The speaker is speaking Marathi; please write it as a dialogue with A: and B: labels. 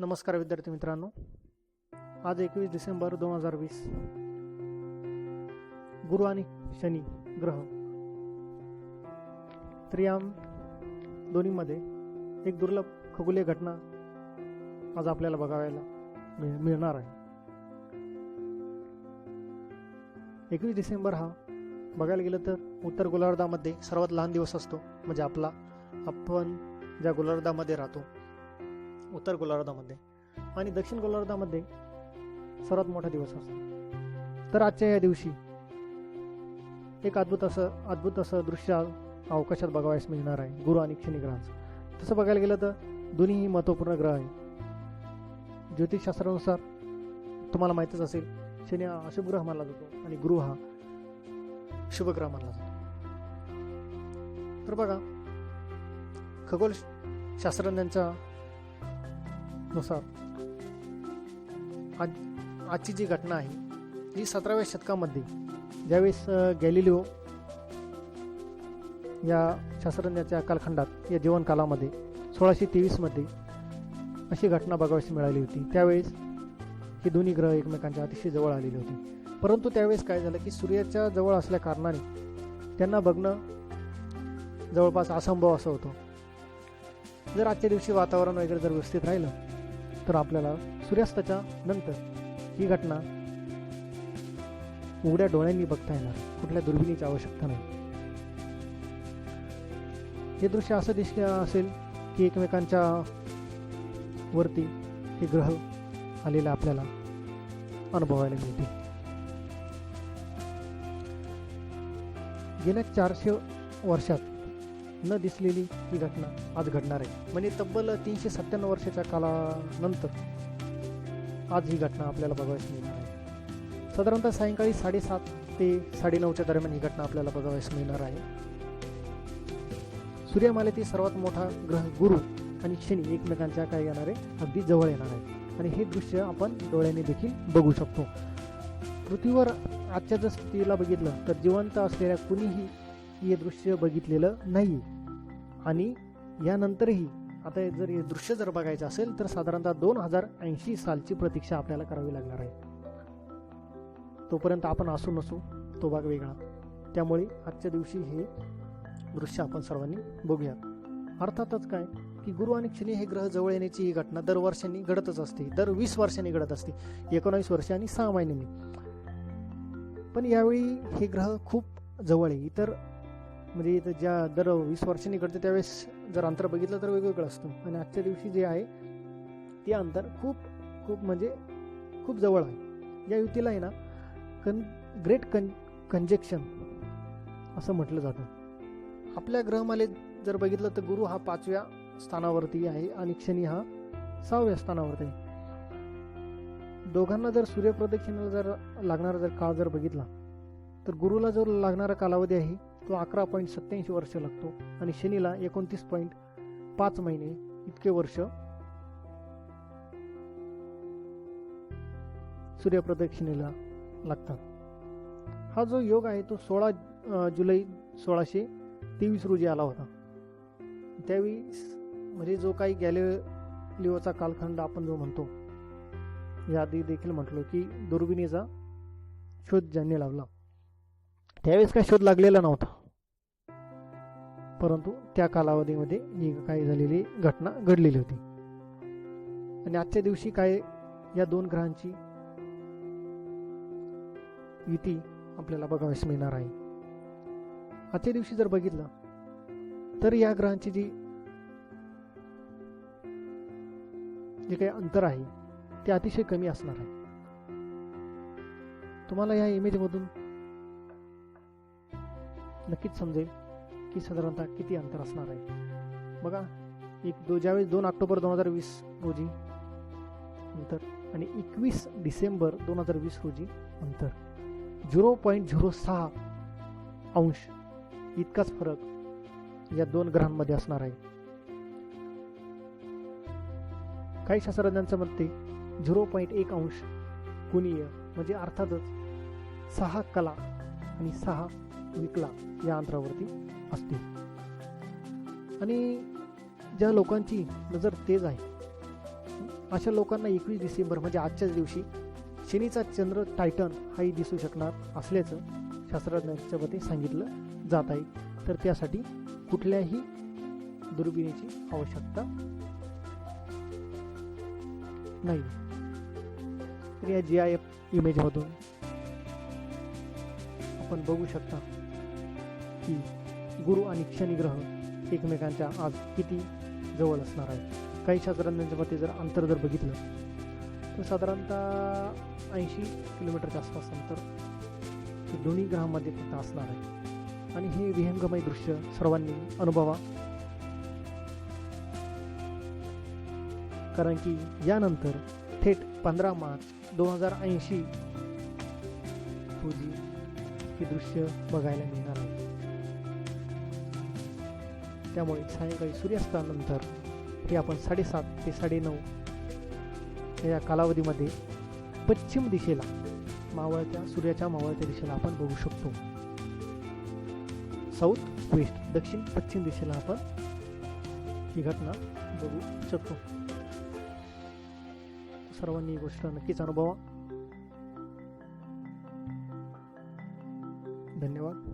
A: नमस्कार विद्यार्थी मित्रांनो. आज एकवीस डिसेंबर दोन हजार वीस. गुरु आणि शनी ग्रह. त्रियाम दोन्हीमध्ये एक दुर्लभ खगोलीय घटना आज आपल्याला बघायला मिळ मिळणार आहे. एकवीस डिसेंबर हा बघायला गेलं तर उत्तर गोलार्धामध्ये सर्वात लहान दिवस असतो. म्हणजे आपला आपण ज्या गोलार्धामध्ये राहतो उत्तर गोलार्धामध्ये आणि दक्षिण गोलार्धामध्ये सर्वात मोठा दिवस असतो. तर आजच्या या दिवशी एक अद्भुत असं अद्भुत असं दृश्य अवकाशात बघावयास मिळणार आहे गुरु आणि शनी ग्रहांचं तसं बघायला गेलं तर दोन्हीही महत्त्वपूर्ण ग्रह आहे ज्योतिषशास्त्रानुसार तुम्हाला माहीतच असेल शनी हा अशुभ ग्रह मानला जातो आणि गुरु हा शुभ ग्रह मानला जातो. तर बघा खगोल शास्त्रज्ञांचा नुसार. आज आजची जी घटना आहे ही सतराव्या शतकामध्ये ज्यावेळेस गॅलिलिओ या शास्त्रज्ञाच्या कालखंडात या जीवनकालामध्ये सोळाशे तेवीसमध्ये अशी घटना बघावीस मिळाली होती. त्यावेळेस हे दोन्ही ग्रह एकमेकांच्या अतिशय जवळ आलेले होते. परंतु त्यावेळेस काय झालं की सूर्याच्या जवळ असल्या कारणाने त्यांना बघणं जवळपास असंभव असं होतं. जर आजच्या दिवशी वातावरण वगैरे जर व्यवस्थित राहिलं तर आपल्याला सूर्यास्ताच्या नंतर ही घटना उघड्या डोळ्यांनी बघता येणार. कुठल्या दुर्बिणीची आवश्यकता नाही. हे दृश्य असं दिसले असेल की एकमेकांच्या वरती हे ग्रह आलेले आपल्याला अनुभवायला मिळते. गेल्या चारशे वर्षात न दिसलेली ही घटना आज घडणार आहे. म्हणजे तब्बल तीनशे सत्त्याण्णव वर्षाच्या कालानंतर आज ही घटना आपल्याला बघावयास मिळणार आहे. साधारणतः सायंकाळी साडेसात ते साडेनऊच्या दरम्यान ही घटना आपल्याला बघावयास मिळणार आहे. सूर्यमालेतील सर्वात मोठा ग्रह गुरु आणि शनी एकमेकांच्या काय येणार? आहे अगदी जवळ येणार आहे आणि हे दृश्य आपण डोळ्याने देखील बघू शकतो. पृथ्वीवर आजच्या जर स्थितीला बघितलं तर जिवंत असलेल्या कुणीही हे दृश्य बघितलेलं नाही. आणि यानंतरही आता जर हे दृश्य जर बघायचं असेल तर साधारणतः दोन हजार ऐंशी सालची प्रतीक्षा आपल्याला करावी लागणार आहे. तोपर्यंत आपण असू नसू तो भाग वेगळा. त्यामुळे आजच्या दिवशी हे दृश्य आपण सर्वांनी बघूया. अर्थातच काय? की गुरु आणि शनी हे ग्रह जवळ येण्याची ही घटना दर वर्षांनी घडतच असते. दर वीस वर्षांनी घडत असते. एकोणावीस वर्ष आणि सहा महिन्यांनी. पण यावेळी हे ग्रह खूप जवळ आहे. इतर म्हणजे इथं ज्या दर वीस वर्षांनी घडतं त्यावेळेस जर अंतर बघितलं तर वेगवेगळं असतं. आणि आजच्या दिवशी जे आहे ते अंतर खूप खूप म्हणजे खूप जवळ आहे. या युतीला आहे ना कन ग्रेट कन कंजेक्शन असं म्हटलं जातं. आपल्या ग्रहमालेत जर बघितलं तर गुरु हा पाचव्या स्थानावरती आहे आणि शनी हा सहाव्या स्थानावरती आहे. दोघांना जर सूर्यप्रदक्षिणेला जर लागणारा जर काळ जर बघितला तर गुरुला जो लागणारा कालावधी आहे तो अकरा पॉईंट सत्याऐंशी वर्ष लागतो आणि शनीला एकोणतीस पॉईंट पाच महिने इतके वर्ष सूर्यप्रदक्षिणेला लागतात. हा जो योग आहे तो सोळा जुलै सोळाशे तेवीस रोजी आला होता. त्यावेळी म्हणजे जो काही गॅलिलिओचा कालखंड आपण जो म्हणतो याआधी देखील म्हटलो की दुर्बिणीचा शोध ज्यांनी लावला. त्यावेळेस काय शोध लागलेला नव्हता. परंतु त्या कालावधीमध्ये ही काही झालेली घटना घडलेली होती. आणि आजच्या दिवशी काय या दोन ग्रहांची युती आपल्याला बघावयास मिळणार आहे. आजच्या दिवशी जर बघितलं तर या ग्रहांची जी जे काही अंतर आहे ते अतिशय कमी असणार आहे. तुम्हाला या इमेजमधून नक्कीच समजेल की साधारणतः किती अंतर असणार आहे? बघा एक दो ज्यावेळेस दोन ऑक्टोबर दोन हजार वीस रोजी अंतर आणि एकवीस डिसेंबर दोन हजार वीस रोजी अंतर झिरो पॉईंट झिरो सहा अंश इतकाच फरक या दोन ग्रहांमध्ये असणार आहे. काही शास्त्रज्ञांचं मते झिरो पॉईंट एक अंश कोणीय म्हणजे अर्थातच सहा कला आणि सहा विकला या अंतरावरती असते आणि ज्या लोकांची नजर तेज आहे अशा लोकांना एकवीस डिसेंबर म्हणजे आजच्याच दिवशी शनीचा चंद्र टायटन हाही दिसू शकणार असल्याचं शास्त्रज्ञांच्या मते सांगितलं जात आहे. तर त्यासाठी कुठल्याही दुर्बिणीची आवश्यकता नाही. तर या जी आय एफ इमेजमधून आपण बघू शकता की गुरु आणि शनिग्रह एकमेकांच्या आज किती जवळ असणार आहे काही शास्त्रज्ञांच्या मते जर अंतर जर बघितलं तर साधारणतः ऐंशी किलोमीटरच्या आसपास अंतर हे दोन्ही ग्रहांमध्ये फक्त असणार आहे. आणि हे विहंगमय दृश्य सर्वांनी अनुभवा. कारण की यानंतर थेट पंधरा मार्च दोन हजार ऐंशी रोजी हे दृश्य बघायला मिळणार आहे. त्यामुळे सायंकाळी सूर्यास्तानंतर हे आपण साडेसात ते साडेनऊ या कालावधीमध्ये पश्चिम दिशेला मावळत्या सूर्याच्या मावळत्या दिशेला आपण बघू शकतो. साऊथ वेस्ट दक्षिण पश्चिम दिशेला आपण ही घटना बघू शकतो. सर्वांनी ही गोष्ट नक्कीच अनुभवा. धन्यवाद.